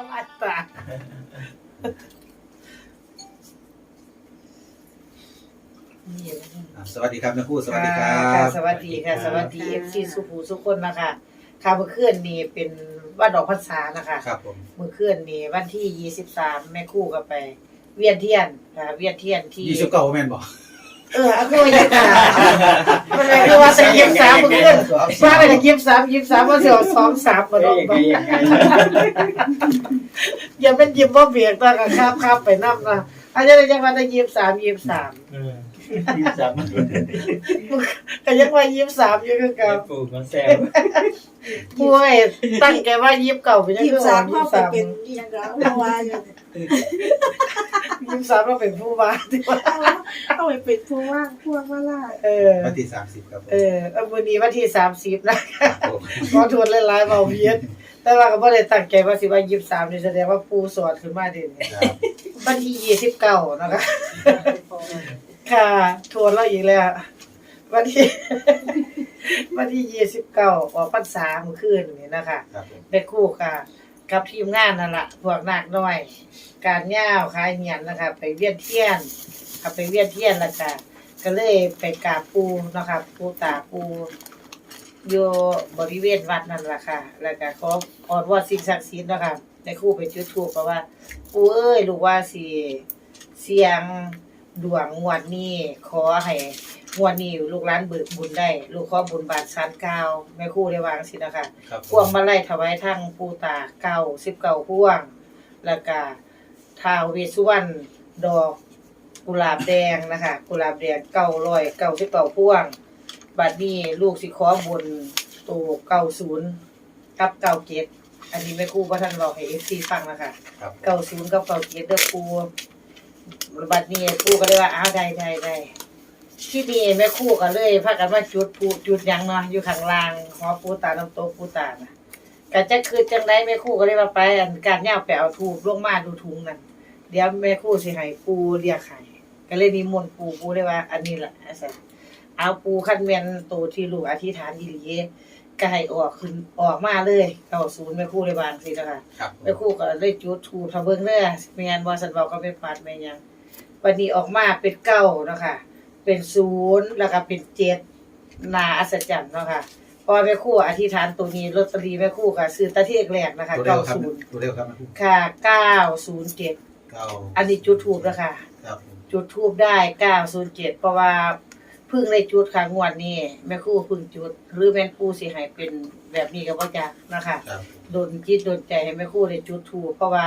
ละลายตานี่นะ อะสวัสดีครับแม่ครู่สวัสดีครัค่ะบ สวัสดีค่ะ สวัสดีเอฟซีสุภูสุคนนะคะค่ะเมื่อคืนนี้เป็นวันดอกพรรษานะคะครับผม เมื่อคืนนี้วันที่ยี่สิบสามแม่ครู่ก็ไป เวียนเทียนค่ะเวียนเทียนที่ยี่สิบเก้าแม่นบอก เออเอาคือว่าอย่างนั้นมันเลยคือว่าจะยิบสามเมื่อคืนว่าไปจะยิบสามยิบสามว่าเสียวสองสามมาลงยังไงยังไงอย่าเป็นยิบว่าเบียกตากันครับครับไปน้ำนะอาจจะได้ยังว่าจะยิบสามยิบสาม ยี่สิบสามก็ยังว่ายิบสามอยู่คือไปเก่าปลูกมันแซวป่วยตั้งใจว่ายิบเก่าไปยังยี่คือสามยิเข้าบไปสามเป็นอีหยังก็เอาว่าอยู่ยิบสามเราเป็นผู้ว่าที่ว่าเข้าไปเป็นผู้ว่างพวกว่าล่าเออวันที่สามสิบครับผมเออเอาวันนี้วันที่สามสิบนะครับผมขอทวนหลายๆเบาเพียนแต่ว่าก็บ่ได้ตั้งใจว่าสิว่ายิบสามนี่แสดงว่าปูสอนขึ้นมาเด่นครับวันที่ยี่สิบเก้านะคะ ค่ะทวนเราอีกแล้ว วันที่ วันที่ยี่สิบเก้าออกพรรษาเมื่อคืนนี่นะคะครับผมได้คู่ค่ะ กับทีมงานนั่นแหละพวกนักน้อย การย่าวขายเหียนนะคะ ไปเวียนเทียนขับไปเวียนเทียนแล้วก็ก็เลยไปกราบปูนะคะปูตาปูอยู่บริเวณวัดนั่นแหละค่ะ แล้วก็ขอออนวอนสิ่งศักดิ์สิทธิ์นะคะในคู่ไปจุดธูปเพราะว่าปูเอ้ยลูกว่าสิเสียง ดวงงวดนี้ขอให้งวดนี้ลูกหลานเบิกบุญได้ ลูกขอบุญบาทสานกาวแม่ครู่ได้วางสินะคะครับพวงมาลัยถวายทั้งปูตาเก้าสิบเก้าพวง แล้วก็ท้าวเวสสุวรรณดอกกุหลาบแดงนะคะกุหลาบแดงเก้าร้อยเก้าสิบเก้าพวงบัดนี้ลูกสิขอบนตัวเก้าศูนย์กับเก้าเกตอันนี้แม่ครูพระท่านบอกให้เอฟซีฟังนะคะครับผม เก้าศูนย์กับเก้าเกตเด้อครู บัดนี้ครูก็เลยว่าอ้าวได้ได้ได้ที่นี่แม่ครูก็เลยพากันมาจุดปูจุดหยังเนาะอยู่ข้างล่างหอปูตาน้ำโตปูตานะก็จะคือจังไดแม่ครู่ก็เลยว่าไปอันการย่าไปเอาทูบลงมาดูถุงนั่นเดี๋ยวแม่ครู่สิให้ปูเรียกให้ก็เลยนิมนต์ปูปูได้ว่า อันนี้แหละอาศัยเอาปูคันแม่นตัวที่ลูกอธิษฐานดีหลีก็ให้ออกขึ้นออกมาเลยเก้าศูนย์แม่ครู่ได้บางสินะคะครับผม แม่ครู่ก็เลยจุดทูบทะเบิ่งเด้อแม่นบ่สันบอกก็ไปปาดแม่นหยัง วันนี้ออกมาเป็นเก้าเนาะค่ะ เป็นศูนย์แล้วก็เป็นเจ็ดน่าอัศจรรย์เนาะค่ะ พอแม่ครู่อธิษฐานตัวนี้ลอตเตอรี่แม่ครู่ก็ซื้อตะเทียกแรกนะคะตัวเร็เก้าวครับศูนย์ตัวเร็วครับแม่ครู่ค่ะเก้าศูนย์เจ็ดเก้าอันนี้จุดทูบแล้วค่ะครับผมจุดทูบได้เก้าศูนย์เจ็ดเพราะว่าเพิ่งได้จุดค่ะงวดนี้แม่ครู่เพิ่งจุด หรือแม่ครู่สิให้เป็นแบบนี้ก็บ่จักนะคะ ครับโดนจิตโดนใจให้แม่ครู่ได้จุดทูบเพราะว่า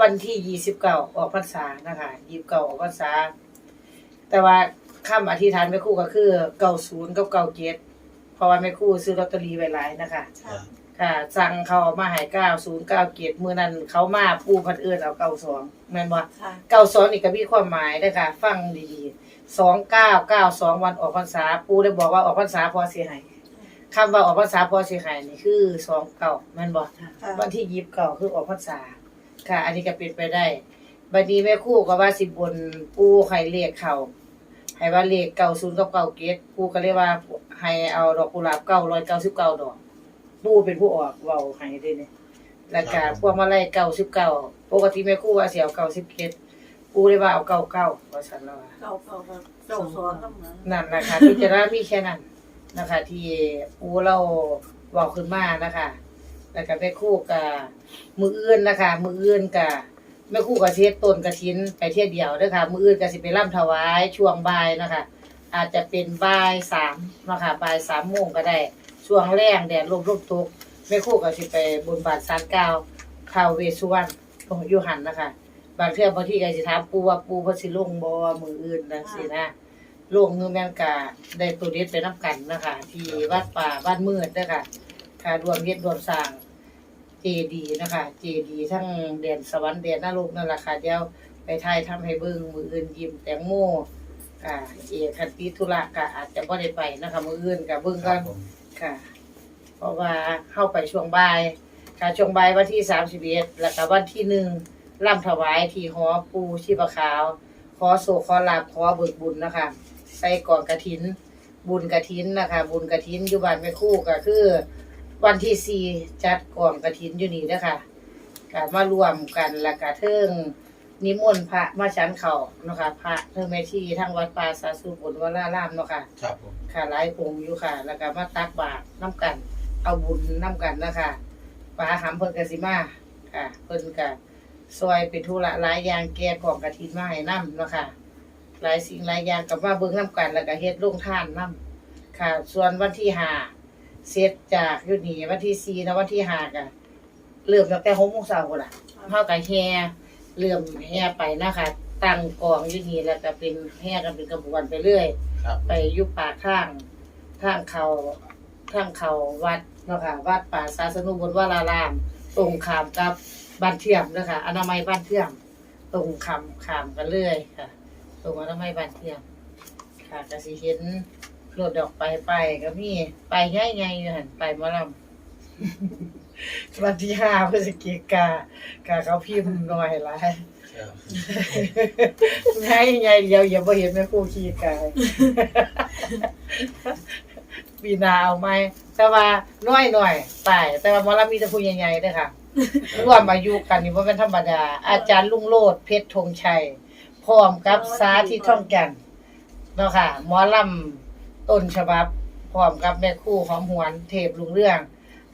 วันที่ยี่สิบเก้าออกพรรษานะคะยี่สิบเก้าออกพรรษา แต่ว่าคำอธิษฐานแม่ครู่ก็คือเก้าศูนย์กับเก้าเจ็ดเพราะว่าแม่ครู่ซื้อลอตเตอรี่ไว้หลายนะคะครับค่ะสั่งเขาเอามาใหายเก้าศูนย์เก้าเจ็ดมือนั้นเขามาปูพันเอื้อนเอาเก้าสองแม่นบ่ค่ะเก้าสองนี่ก็มีความหมายนะคะฟังดีๆสองเก้าเก้าสองวันออกพรรษา ปูได้บอกว่าออกพรรษาพอเสียหายคำว่าออกพรรษาพอเสียหายนี่คือสองเก้าแม่นบ่ค่ะวันที่ยิบเก่าคือออกพรรษา ค่ะ อันนี้ก็เป็นไปได้บัดนี้แม่ครู่ก็ว่าสิบนปูไข่เลขเขาให้ว่าเลขเก้าศูนย์กับเก้าเกตปูก็เรียกว่าให้เอาดอกกุหลาบเก้าร้อยเก้าสิบเก้าดอกปูเป็นผู้ออกเว้าให้ได้เนี่ยแล้วก็พวกมาไล่เก้าสิบเก้าปกติแม่ครู่ว่าสิเอาเก้าสิบเกตปูเลยว่าเอาเก้าเก้าว่าสันแล้วว่า เก่าเก่าเก่าเก่าสอนต้องมานั่นแหละค่ะพิจารณามีแค่นั้นนะคะ ที่ปูเราบอกขึ้นมานะคะ แล้วก็แม่คู่กับมืออื่นนะคะ มืออื่นกับแม่คู่กับเทศต้นกระถินไปเที่ยเดียวเด้ค่ะ มืออื่นก็สิไปร่ำถวายช่วงบ่ายนะคะ อาจจะเป็นบ่ายสามนะคะบ่ายสามโมงก็ได้ ช่วงแรงแดดลมลมตกแม่คู่ก็สิไปบนบาทสารกาวทาวเวสุวรรณของยูหันนะคะบางเทื่อบางที่ก็สิถามปูว่าปูเพสิลงบ่มืออื่นจังซี่นะลงคือแมนกะได้ตัวเด็ดไปน้ำกันนะคะ ที่วัดป่าบ้านมืดนะคะค่ะรวมเฮ็ดรวมสร้าง จดีนะคะ เจดีทั้งเดนสวรรค์เดนนรกนั่นแหละค่ะเดี๋ยวไปถ่ายทำให้เบิ่งมืออื่นยิ้มแตงโมค่ะ เอคันติธุระก็อาจจะบ่ได้ไปนะคะ มืออื่นก็เบิ่งครักับนผมค่ะ เพราะว่าเข้าไปช่วงบ่าย ค่ะช่วงบ่ายวันที่31แล้วก็วันที่หนึ่งร่ำถวายที่หอปูชีพขาว ขอโศกขอลาบขอเบิกบุญนะคะใส่กล่องกระถิน บุญกระถินนะคะ บุญกระถินอยู่บ้านแม่ครู่ก็คือ วันที่สี่จัดกล่องกระถินอยู่นี่นะคะการมารวมกันแล้วก็เทิงนิมนต์พระมาฉันเขาเนาะค่ะพระเทิงแม่ชีทั้งวัดป่าสาสุผลวรารามเนาะค่ะ ครับผมค่ะหลายองค์อยู่ค่ะ แล้วก็มาตักบาตรน้ำกัน เอาบุญน้ำกันนะคะปลาหำเพิ่นกสิมาค่ะ เพิ่นก็ซอยเป็นธุระหลายอย่างแก่ของกฐินมาให้นำเนาะค่ะ หลายสิ่งหลายอย่างกับมาเบิ่งน้ำกัน แล้วก็เฮ็ดลงทานนํค่ะ ส่วนวันที่ห้า เสร็จจากอยู่นี่วันที่สี่นะวันที่ห้าก็เริ่มตั้งแต่6โมงเช้าพุ่นล่ะเฮาก็แห่เริ่มแห่ไปนะคะ ตั้งกองอยู่นี่แล้วก็เป็นแห่กันเป็นกระบวนไปเรื่อย ครับ ไปอยุปากข้างข้างเขาข้างเขาวัดเนาะค่ะวัดป่าศาสนุบนวาราราม ตรงขามกับบ้านเทียมเนาะค่ะอนามัยบ้านเทียม ตรงขามขามกันเลยค่ะ ตรงอนามัยบ้านเทียม ค่ะก็สิเห็น รถดอกไปไปก็มีไปง่ายๆอยู่หันไปหมาลำวันที่ห้าพฤศจิกากาเขาพิมพ์หน่อยหลายครับไงไงเดียวอย่าบ่เห็นแม่ครูขี้กายปีหนาเอาไหมแต่ว่าน้อยหน่อยตายแต่ว่าหมอลำมีแต่ผู้ใหญ่ๆเด้อค่ะร่วมอายุกันนี่บ่เป็นธรรมดา อาจารย์ลุงโลดเพชรธงชัยพร้อมกับสาธิตท่องแกันเนาะค่ะหมอลำ ต้นฉบับพร้อมกับแม่คู่หอมหวนเทพลุงเรื่อง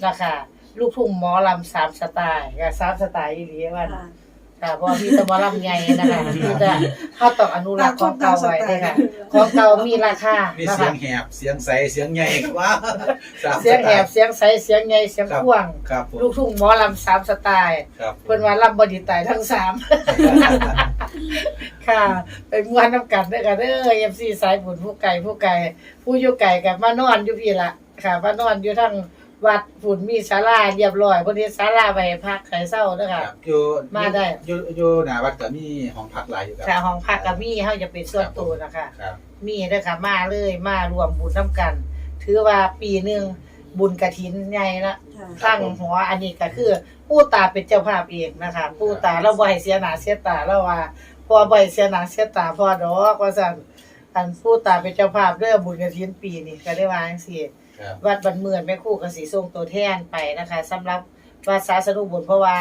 นะคะลูกทุ่งหมอลำสามสไตล์กับสามสไตล์อีหลีว่าค่ะ ค่ะเพราะว่าพี่ตะมอลำใหญ่นะคะพี่จะเข้าต้องอนุรักษ์ของเก่าไว้ด้วยค่ะของเก่ามีราคามีนะเสียคะงแหบ เสียงใส เสียงใหญ่ว้าวสามเสียงแหบสไตล์เสียงใสเสียงใหญ่เสียงพ่วงครับผมลูกทุ่งหมอลำสามสไตล์ครับผมเพิ่นว่าลำบดีตายทั้งสาม ค่ะไปม่วนน้ำกันเด้อค่ะเด้อ FC สายบุญผู้ไก่ผู้ไก่ผู้อยู่ไก่กับมานอนอยู่พี่ละค่ะมานอนอยู่ทั้ง วัดฝุ่นมีศาลาเรียบร้อยเพิ่นเฮ็ดศาลาไว้พักให้เช้าเด้อคค่ะรับอยู่มาได้ อยู่อยู่หน้าวัดก็มีห้องพักหลายอยู่ครับ ค่ะห้องพักก็มีเฮาจะเป็นส่วนตัวนะคะ ครับ มีเด้อค่ะมาเลยมารวมบุญน้ำกัน ถือว่าปีหนึ่งบุญกระถินใหญ่ละค่ะตั้งหัวอันนี้ก็คือผู้ตาเป็นเจ้าภาพเองนะคะผู้ตาเราบ่ให้เสียหน้าเสียตาเราว่าพอบ่ให้เสียหน้าเสียตาพอดอกว่าซั่นอันผู้ตาเป็นเจ้าภาพเด้อบุญกระถินปีนี้ก็ได้วาจังซี่ ครับวัดบันเมือนแม่ครู่ก็สิส่งตัวแทนไปนะคะสำหรับวัดสาสนุบุญเพราะว่า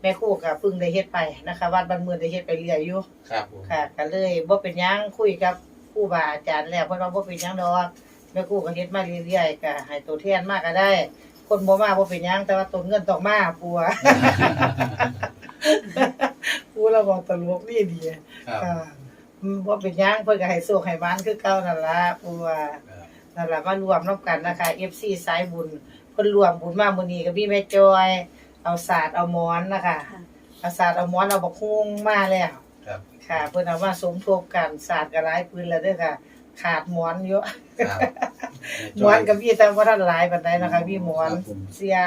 แม่ครู่ก็เพิ่งได้เฮ็ดไปนะคะ วัดบันเมือนได้เฮ็ดไปเรื่อยอยู่ ครับผมค่ะก็เลยบ่เป็นหยังคุยกับครูบาอาจารย์แล้วเพิ่นว่าบ่เป็นหยังดอกแม่ครูก็เฮ็ดมาเรื่อยๆก็ให้ตัวแทนมาก็ได้ คนบ่มาบ่เป็นหยังแต่ว่าต้นเงินต้องมาปัว ปูเราบอกตลกนี่ดีครับค่ะอืมบ่เป็นหยังเพิ่นก็ให้โชคให้หวานคือเก่านั่นล่ะปัวครั บนั่นล่ะมารวมนํกันนะคะ FC สายบุญเพิ่นรวมบุญมามื้อนี้ก็มีแม่จอย เอาศาสตร์เอาหมอนนะคะค่ะเอาศาสตร์เอาหมอนเอาบักฮุงมาแล้วครับ ค่ะ เพิ่นเอามาสมทบกันศาสตร์ก็หลายปืนแล้วเด้อค่ะ ขาดหมอนอยู่ครับหมอนก็มีแต่บ่ทันหลายปานใดนะคะมีหมอนครับผม เสีย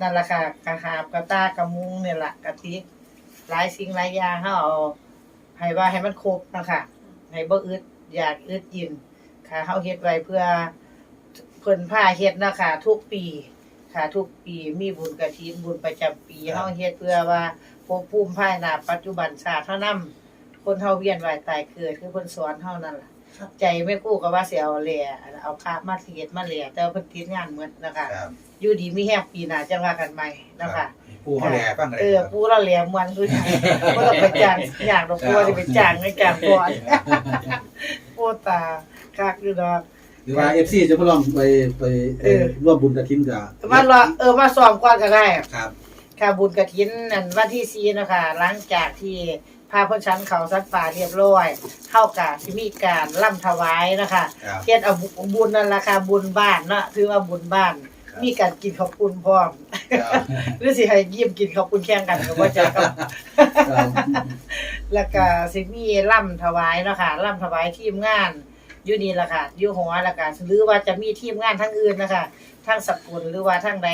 นั่นล่ะค่ะกระหาบกระตากระมุงนี่ล่ะกะติกหลายสิ่งหลายอย่างเฮาเอาให้ว่าให้มันครบนะคะให้บ่อึดอยากอึดยิน ค่ะเฮาเฮ็ดไว้เพื่อเพิ่นพาเฮ็ดนะคะ ทุกปี ค่ะ ทุกปีมีบุญกฐินบุญประจำปีครับ เฮาเฮ็ดเพื่อว่าภพภูมิภายหน้าปัจจุบันชาติเฮานำคนเฮาเวียนว่ายตายเกิดคือเพิ่นสอนเฮานั่นล่ะครับ ใจไม่กู้ก็ว่าสิเอาแหล่เอาพระมาเฮ็ดมาแหล่แต่ว่าเพิ่นติดงานหมดนะคะ ครับอยู่ดีมีแฮงปีหน้าจังว่ากันใหม่นะคะ ปูเขาแหล่ฟังอะไรเออครับปูเราแหล่มวนคือหยังบ่ต้องไปจ้างอยากดอกปูสิไปจ้างให้จ้างก่อนโอ้ตา คักอยู่ดอก หรือว่าเอฟซีจะมาลองไปไปเอ่อเออ ร่วมบุญกระถินกับมารอเออมาซ้อมก่อนก็ได้ครับ ค่ะบุญกฐินนั่นวันที่สี่เนาะคะหลังจากที่พาพระชันเขาสัตว์ป่าเรียบร้อยเข้ากาสิมีการล่ำถวายนะคะครับเฮ็ดเอาบุญนั่นราคาบุญบ้านเนาะถือว่าบุญบ้าน ครับ มีการกินข้าวปุ้นพร้อม ครับหรือสิให้ยิ้มกินข้าวปุ้นแข่งกันก็บ่จักครับครับ แล้วก็สิมีล่ำถวายเนาะค่ะล่ำถวายทีมงาน อยู่นี่ล่ะค่ะอยู่หัวแล้วก็หรือว่าจะมีทีมงานทั้งอื่นนะคะทั้งสกุลหรือว่าทั้งใด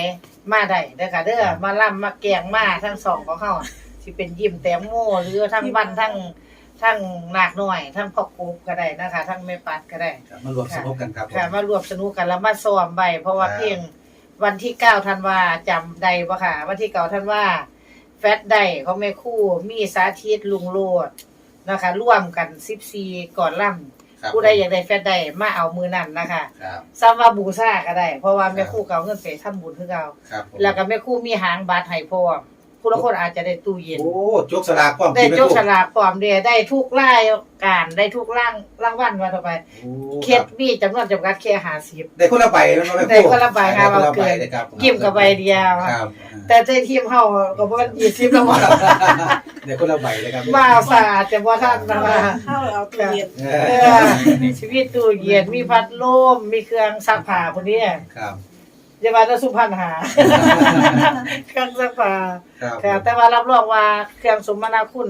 มาได้เด้อค่ะเด้อมาล่ำมาแกงมาทั้งสองของเฮาสิเป็นยิ้มแตงโมหรือทั้งวันทั้งทั้งนาคน้อย ทั้งพ่อกบก็ได้นะคะ ทั้งแม่ปัดก็ได้ครับมารวมสนุกกันครับผมค่ะมารวมสนุกกันแล้วมาซ้อมใบเพราะว่าครับเพียงวันที่เก้าธันวาจำได้ปะค่ะ วันที่เก้าธันวาแฟตได้ของแม่ครู่มีสาธิตลุงโลดนะคะ ร่วมกันสิบสี่ก่อนล่ ครับำผู้ใดอยากได้แฟตได้มาเอามือนั่นนะคะครับซ้ำว่าบูซ่าก็ได้ เพราะว่าแม่ครับครู่เก่าเงินไปทำบุญคือเก่าครับผมแล้วก็แม่ครู่มีหางบาทให้พร้อมค ผู้ละคนอาจจะได้ตู้เย็น โอ้จกสลากความได้ที่แม่โจคกรู่ฉลากปลอมเดียได้ทุกรายการได้ทุกร่างร่างวันว่าต่อไปโอ้เคสมีจำนวนจำกัดแค่หาสิบ ได้คนละใบมันบ่แม่ได้คนละใบครับได้คนละใบเอาเกินเลยครับยิ้มกับใบเดียวครับแต่ในทีมเฮาก็บ่มันยี่สิบแล้วว่าได้คนละใบเลยครับว่าสะอาดจะบ่ทันนะว่าเข้าเอาตู้เย็นเอเอออชีวิตตู้เย็นมีพัดลมมีเครื่องซักผ้าคนนี้ครับ อย่าว่าจะสุพรรณหา เครื่องซักผ้าครับค่ะแต่ว่ารับรองว่าเครื่องสมนาคุณ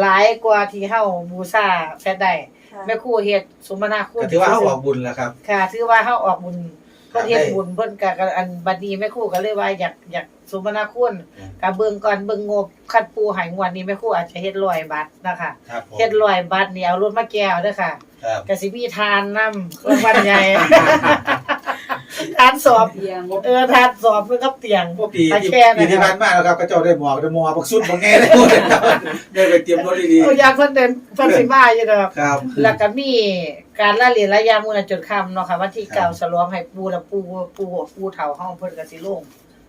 หลายกว่าที่เฮาบูชาแฟดได้แม่ครูเฮ็ดสมนาคุณก็ถือว่าเขาออกบุญแล้วครับ ค่ะ ถือว่าเฮาออกบุญครัเพิ่บนเฮ็ดบุญเพิ่นก็ก็อันบัดนี้แม่ครูก็เลยว่าอยากอยากสมนาคุณอืมก็เบิ่งก่อนเบิ่งงบคัดปูให้งวดนี้แม่ครูอาจจะเฮ็ด100บาทนะคะครับผมเฮ็ด100บาทนี่เอารถมาแก้วเด้อค่ะครับ ก็สิมีทานนำรางวัลใหญ่ ทานสอบเตียงเออทานสอบเพิ่นกับเตียงพวกปีไปที่แค่ปีที่นะคผ่ารับนมาแล้วครับก็เจ้าได้หมอกได้หมอบักสุดบักแง่เลยครับได้ไปเตรียมรถดีโอ้ยางเพิ่นเดินเพิ่นสิมาอยู่ดอกๆครับแล้วก็มีการละเลียนระยะมื้อนั้นจนค่ำเนาะค่ะวันที่ครับเก่าฉลองให้ปูและปูปูปูเฒ่าเฮาเพิ่นก็สิลง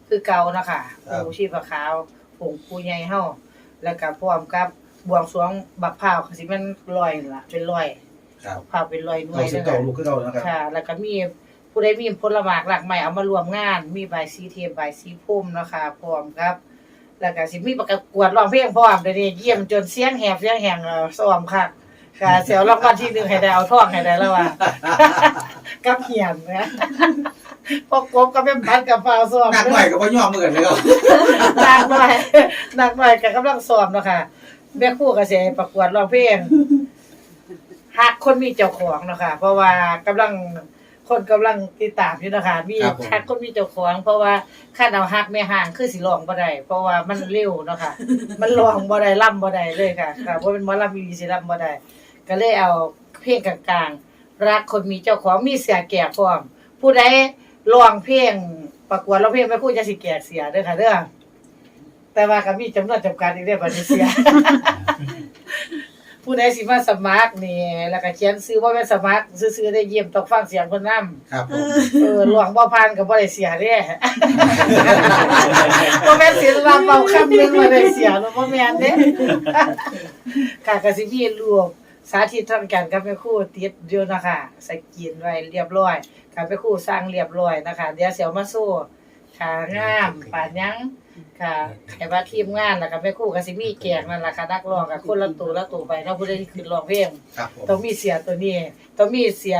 คือเก่าเนาะค่ะครับปูชีพขาวผงปูใหญ่เฮาแล้วก็พร้อมกับบวงสรวงบักพร้าวก็สิแม่นลอยนั่นล่ะเป็นลอยครับพร้าวเป็นลอยหน่วเก่ายสิเด้อเก่าค่ะลูกคือเก่านะครับค่ะ แล้วก็มี ผู้ใดมีผลหมากหลากใหม่เอามารวมงาน มีใบายสีเทียมใบายสีพุ่มเนาะคะพร้อมครับ แล้วก็สิมีประกวดร้องเพลงพร้อมเดี๋ยวนี้เยี่ยมจนเสียงแหบเสียงแหงเอ่อซ้อมค่ะค่ะเสียวรางวัลที่หนึ่งให้ได้เอาท่องให้ได้แล้วว่ากับเหียนนะพอกบก็เป็นพันกับฟ้าวซ้อมหนักหน่อยก็บ่ยอมเหมือนกันเลยครับหนักหน่อยหนักหน่อยก็กำลังซ้อมเนาะค่ะแม่ครู่ก็สิให้ประกวดร้องเพลงหักคนมีเจ้าของเนาะค่ะเพราะว่ากำลัง คนกำลังติดตามอยู่เนาะคะมีครับผมหักคนมีเจ้าของเพราะว่าคันเอาหักแม่ห่างคือสิร้องบ่ได้เพราะว่ามันเร็วเนาะค่ะ มันร้องบ่ได้ล่ำบ่ได้เลยค่ะค่ะบ่เป็นหมอลำอีหลีสิล่ำบ่ได้ก็เลยเอาเพลงกลางๆ รักคนมีเจ้าของมีเสียแก่พร้อม ผู้ใดร้องเพลงประกวดร้องเพลงไม่พูดจะสิแก่เสียเด้อค่ะเด้อแต่ว่าก็มีจำนวนจำกัดอีกเด้อบัดนี้เสีย ผู้ใดสิมาสมัครนี่แล้วก็เขียนซื้อบ่แม่นสมัครซื้อๆได้เยี่ยมต้องฟังเสียงเพิ่นนำครับผมเออหลวงบ่ผ่านก็บ่ได้เสียเด้บ่แม่นสิรับเอาคำหนึงมาได้เสียเนาะบ่แม่นเด้ค่ะก็สิมีรวมสาธิตทางการกับแม่ครูติดอยู่นะคะสกรีนไว้เรียบร้อยค่ะแม่ครูสร้างเรียบร้อยนะคะ เดี๋ยวสิเอามาสู้ค่ะงามปานหยัง ค่ะให้ว่าทีมงานแล้วก็แม่ครูก็สิมีแจกนั่นล่ะค่ะนักร้องก็คนละตัวละตัวไปเนาะผู้ใดที่ขึ้นร้องเพลงครับผมต้องมีเสียตัวนี้ต้องมีเสีย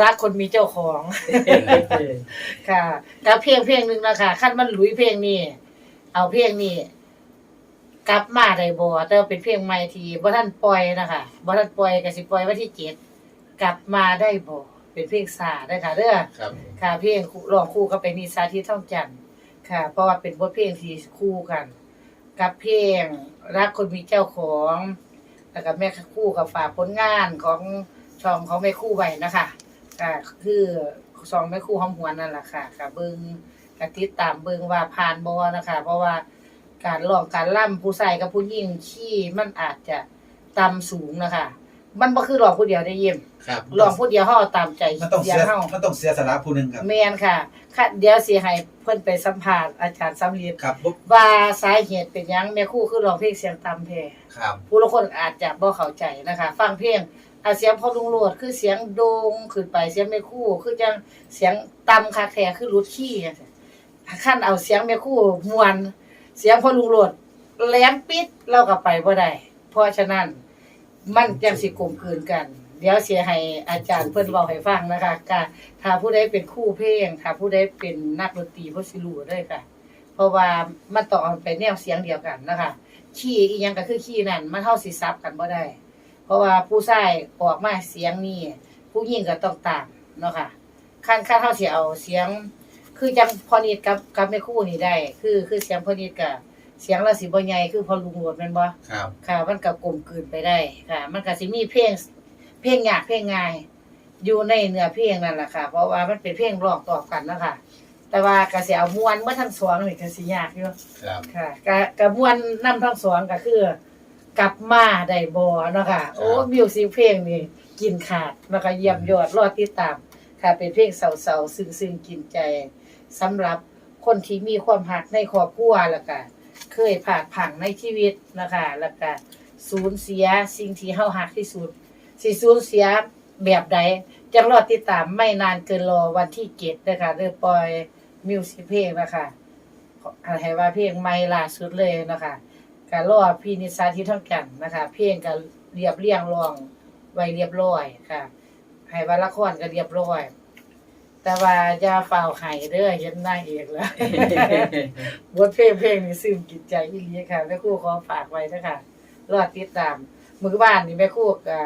รักคนมีเจ้าของ ค่ะกับเพลงเพลงหนึ่งนะคะขั้นมันหลุยเพลงนี้เอาเพลงนี้กลับมาได้บ่แต่ว่าเป็นเพลงใหม่ที่บ่ทันปล่อยนะคะบ่ทันปล่อยก็สิปล่อยวันที่เจ็ดกลับมาได้บ่เป็นเพลงซาได้อค่ะเด้อครับ ค่ะเพลงร้องคู่กับเป็นนิสาที่ท่องจันทร์ ค่ะ เพราะว่าเป็นบทเพลงที่คู่กัน กับเพลงรักคนมีเจ้าของแล้วก็แม่คู่กับฝากผลงานของช่องของแม่คู่ไว้นะคะค่ะคือช่องแม่คู่หอมหวนนั่นแหละค่ะค่ะเบิงกติดตามเบิ้งว่าผ่านบ่นะคะ เพราะว่าการร้องการล่ำผู้ชายกับผู้หญิงขี้มันอาจจะต่ำสูงนะคะ มันบ่คือร้องผู้เดียวได้เยี่ยมครับร้องผู้เดียวเฮาเอาตามใจมันต้องเสีเสียยงเฮามันต้องเสียสละผู้หนึงครับแม่นค่ะค่ะ เดี๋ยวสิให้เพิ่นไปสัมภาษณ์อาจารย์สำลีครับบ่ว่าสาเหตุเป็นหยังแม่ครู่คือร้องเพลงเสียงต่ำแท้ครับผู้ละคนอาจจะบ่เข้าใจนะคะ ฟังเพลงอาเสียงพอลุงโลดคือเสียงโดงขึ้นไปเสียงแม่ครู่คือจังเสียงต่ำคักแท้คือรุดขี้จังซี่คันเอาเสียงแม่ครู่ม่วน เสียงพอลุงโลดแหลมปิดเราก็ไปบ่ได้เพราะฉะนั้น มันจังสิกลมกลืนกัน เดี๋ยวเสียให้อาจารย์เพิ่อนเว้าให้ฟังนะคะกะถ้าผู้ใดเป็นคู่เพลงถ้าผู้ใดเป็นนักดนตรีเพิ่นสิรู้ด้อค่ะ เพราะว่ามันต้องเอาไปแนวเสียงเดียวกันนะคะขี้อียังก็คือขี้นั่นมันเฮาสิซับกันบ่ได้ เพราะว่าผู้ชายออกมาเสียงนี่ผู้หญิงก็ต้องตามเนาะค่ะคันคันเฮาสิเอาเสียง คือจังพอนิดกับกับแม่คู่นี่ได้ คือคือเสียงพอนิดกับ เสียงเราสิบ่ใหญ่คือพอลุงโหลดแม่นบ่ครับ ค่ะ มันก็กลมกลืนไปได้ค่ะ มันก็สิมีเพลงเพลงยากเพลงง่าย อยู่ในเนื้อเพลงนั่นแหละค่ะ เพราะว่ามันเป็นเพลงร้องต่อกันเนาะคะแต่ว่าก็สิเอาม่วนเมื่อทั้งสองนี่ก็สิยากอยู่ครับ ค่ะก็ก็ม่วนนํทั้งสองก็คือ กลับมาได้บ่เนาะค่ะ โอ้มิวสิกเพลงนี่กินขาดแล้วก็เยี่ยมยอดรอติดตาม ค่ะ เป็นเพลงเศร้าๆซึ้งๆกินใจสำหรับคนที่มีความหักในครอบครัวแล้วก็ เคยผ่านผังในชีวิตนะคะแล้วก็สูญเสียสิ่งที่เฮาหักที่สุดสิสูญเสียแบบใดจังรอติดตามไม่นานเกินรอวันที่เจ็ดนะคะเริ่มปล่อยมิวสิเพลงนะคะให้ว่าเพลงใหม่ล่าสุดเลยนะคะก็รอพี่นิสาที่ท่องกันนะคะ เพลงก็เรียบเรียงรองไว้เรียบร้อยค่ะให้ว่าละครก็เรียบร้อย แต่ว่าอย่าเฝ้าไห้เด้อเห็นนางเอกแล้ว บทเพลงเพลงนี่ซึมกินใจอีหลีค่ะแม่ครู่ขอฝากไว้นะคะรอติดตาม มือบ้านนี่แม่ครู่ก็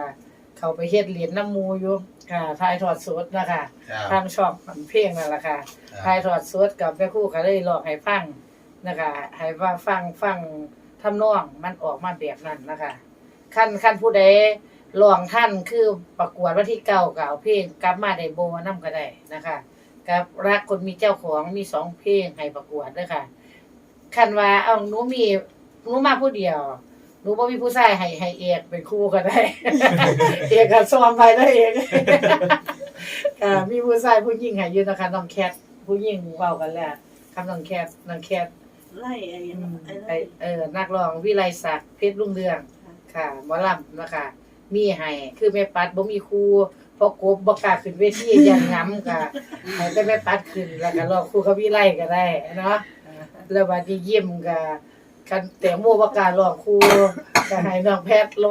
เขาไปเฮ็ดเหรียญน้ำมูอยู่ค่ะทายทอดสดนะคะครับทางช่องมันเพลงนั่นแหละค่ะทายทอดสดกับแม่ครู่ก็เลยลองให้ฟังนะคะให้ว่าฟังฟังทำนองมันออกมาแบบนั้นนะคะขั้นขั้นผู้ใด ลองท่านคือประกวดวันที่เก้าเก่าเพลงกลับมาได้โบนำก็ได้นะคะกับรักคนมีเจ้าของมีสองเพลงให้ประกวดด้วยค่ะ คันว่าเอาหนูมีหนูมาผู้เดียวหนูบ่มีผู้ชายให้ให้เอกเป็นคู่ก็ได้ เอกก็ซ้อมไปแล้วเอกค่ะมีผู้ชายผู้หญิงให้อยู่นะคะน้องแคทผู้หญิงเว้ากันแล้วคำน้องแคทน้องแคทไล่ไอ้อืมไอ้ไอไล่เออนักร้องวิไลศักดิ์เพชรรุ่งเรืองค่ะหมอลำนะคะ มีให้คือแม่ปัดบ่มีครูเพราะกบบ่กล้าขึ้นเวทีอย่างงํก็ให้แต่แม่ปัดขึ้นแล้วก็รอครูเขาวิไลก็ได้เนาะแล้ววันนี้ยิ้มก็คันแต่โมบ่กล้าร้องครูก็ให้น้องแพทย์ร้อง